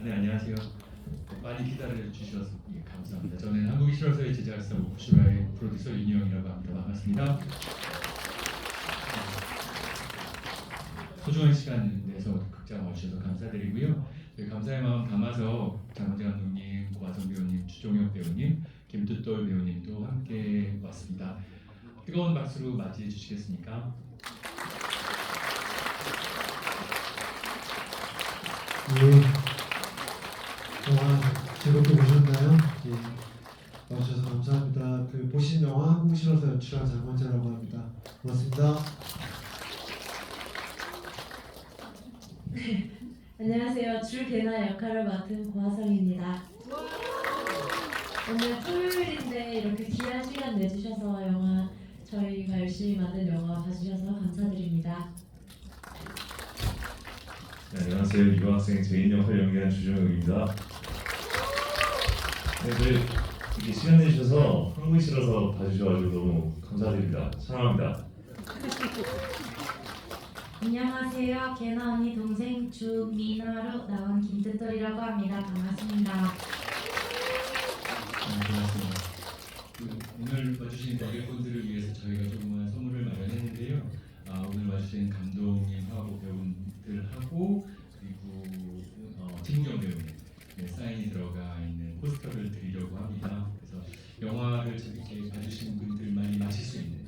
네 안녕하세요. 많이 기다려 주셔서 예, 감사합니다. 저는 한국이 싫어서의 제작사 오프슈라의 프로듀서 윤희영이라고 합니다. 반갑습니다. 소중한 시간 내서 극장 와주셔서 감사드리고요. 저희 감사의 마음 담아서 장원재 감독님, 고화성 배우님, 주종혁 배우님, 김두돌 배우님도 함께 왔습니다. 뜨거운 박수로 맞이해 주시겠습니까? 예. 즐겁게 보셨나요? 예. 와주셔서 감사합니다. 그 보신 영화 한국 실어서 연출한 장원재라고 합니다. 고맙습니다. 안녕하세요. 줄개나 역할을 맡은 고하성입니다. 오늘 토요일인데 이렇게 귀한 시간 내주셔서 영화 저희가 열심히 만든 영화 봐주셔서 감사드립니다. 네, 안녕하세요. 유학생 제인 역할 연기한 주정욱입니다. 네, 저희 이렇게 시간 내주셔서 한국이 싫어서 봐주셔가지고 너무 감사드립니다. 사랑합니다. 안녕하세요. 개나 언니 동생 주민아로 나온 김뜻돌이라고 합니다. 반갑습니다. 네, 고맙습니다. 그, 오늘 와주신 관객분들을 위해서 저희가 조그만 선물을 마련했는데요. 아, 오늘 와주신 감독님하고 배우들하고 그리고 어, 김우경 배우님 네, 사인이 들어가 있는 포스터를 드리려고 합니다. 그래서 영화를 봐주신 분들만이 마실 수 있는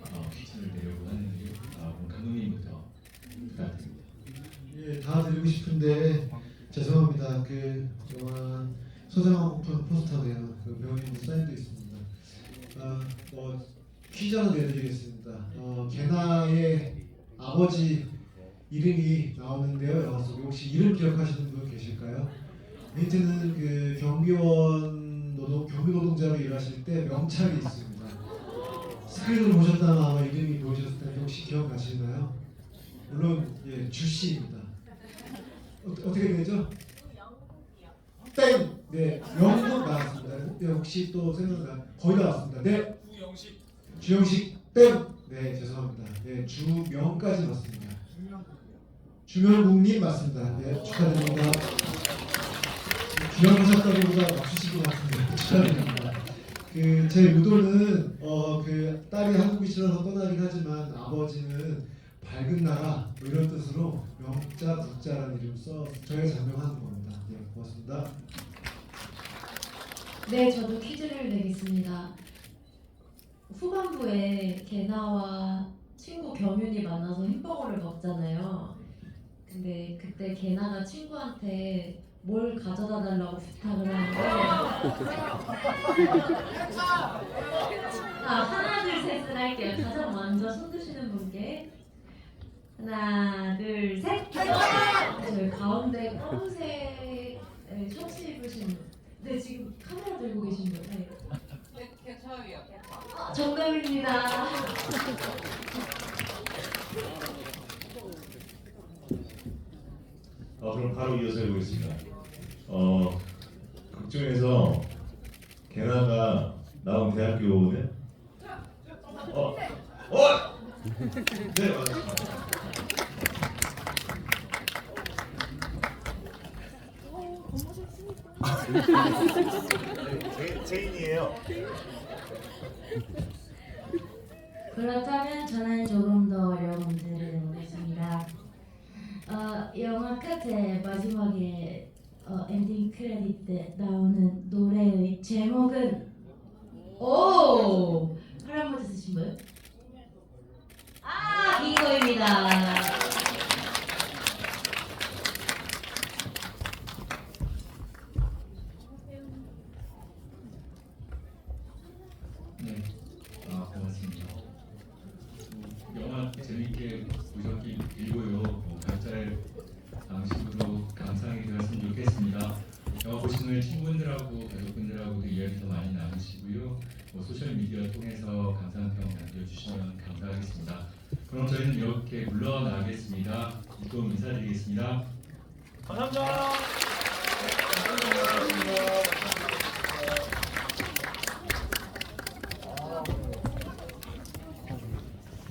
어, 퀴즈를 내려고 하는데요. 아, 그럼 감독님부터 부탁드립니다. 예, 다 드리고 싶은데 죄송합니다. 그 영화 소생왕 오픈 포스터네요. 그 배우님 사인도 있습니다. 아, 뭐 퀴즈 하나 내드리겠습니다. 어, 개나의 아버지 이름이 나오는데요. 영화 혹시 이름 기억하시는 분 계실까요? 힌트는 그 경비원 노동 경비 노동자로 일하실 때 명찰이 있습니다. 스크린을 보셨다면 아마 이름이 보이셨을 텐데 혹시 기억나시나요? 물론 예 주씨입니다. 어, 어떻게 되죠? 땡. 네 영국 나왔습니다. 네, 혹시 또 생각나? 거의 다 왔습니다. 네. 주영식 땡. 네 죄송합니다. 네 주명까지 맞습니다. 주명국님 맞습니다. 네 축하드립니다. 주명하셨다기보다 맞추신 것 같은데 축하드립니다. 그 제 의도는 한국이 싫어서 떠나긴 하지만 아버지는 밝은 나라 뭐 이런 뜻으로 명자 국자라는 이름 써 저희가 장명하는 겁니다. 네 고맙습니다. 네, 저도 퀴즈를 내겠습니다. 후반부에 개나와 친구 경윤이 만나서 햄버거를 먹잖아요. 근데 그때 개나가 친구한테 뭘 가져다 달라고 부탁을 하는데 아, 하나 둘 셋을 할게요. 가장 먼저 손 드시는 분께 하나 둘 셋. 저희 가운데 검은색 셔츠 입으신 분. 네 지금 카메라 들고 계신 분. 네. 저요. 아, 정답입니다. 어, 그럼 바로 이어서 해보겠습니다. 어, 극 중에서 개나가 나온 대학교는 어, 어, 네 맞습니다. 제, 제인이에요. 그렇다면 저는 조금 더 어려운 문제를. 어, 영화 끝에 마지막에 어, 엔딩 크레딧 때 나오는 뭐 소셜 미디어 통해서 감상평 남겨주시면 감사하겠습니다. 그럼 저희는 이렇게 물러나겠습니다. 또 인사드리겠습니다. 감사합니다.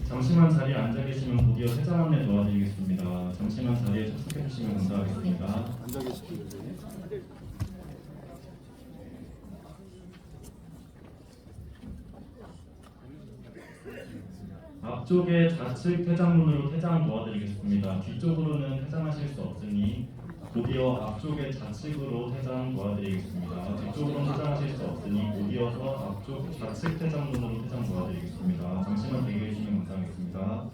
잠시만 자리에 앉아 계시면 곧이어 세장 안내 도와드리겠습니다. 드리겠습니다. 잠시만 자리에 착석해 주시면 감사하겠습니다. 앞쪽에 좌측 퇴장문으로 퇴장 도와드리겠습니다. 뒤쪽으로는 퇴장하실 수 없으니 곧이어 앞쪽에 좌측으로 퇴장 도와드리겠습니다. 뒤쪽으로는 퇴장하실 수 없으니 곧이어서 앞쪽 좌측 퇴장문으로 퇴장 도와드리겠습니다. 잠시만 대기해 주시면 감사하겠습니다.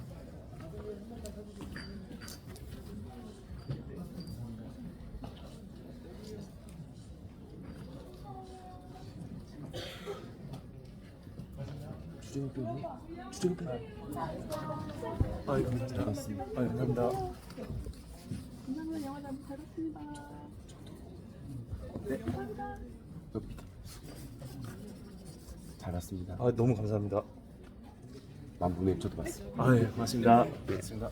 주정표니? 주정표. 아, 예, 잘 봤습니다. 아, 감사합니다. 오늘 영화 잘 봤습니다. 밑에. 잘 봤습니다. 아, 너무 감사합니다. 만분의 저도 봤습니다. 아, 예, 고맙습니다. 네, 고맙습니다.